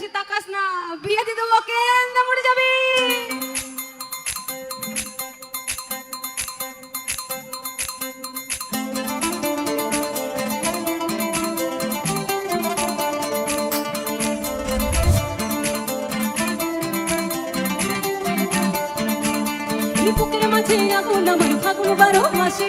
বেশি তাকাস না। বিয়ে দিয়ে ওকে মরে যাবি? মাঝে আগুন আমার ফাগুন বারো মাসে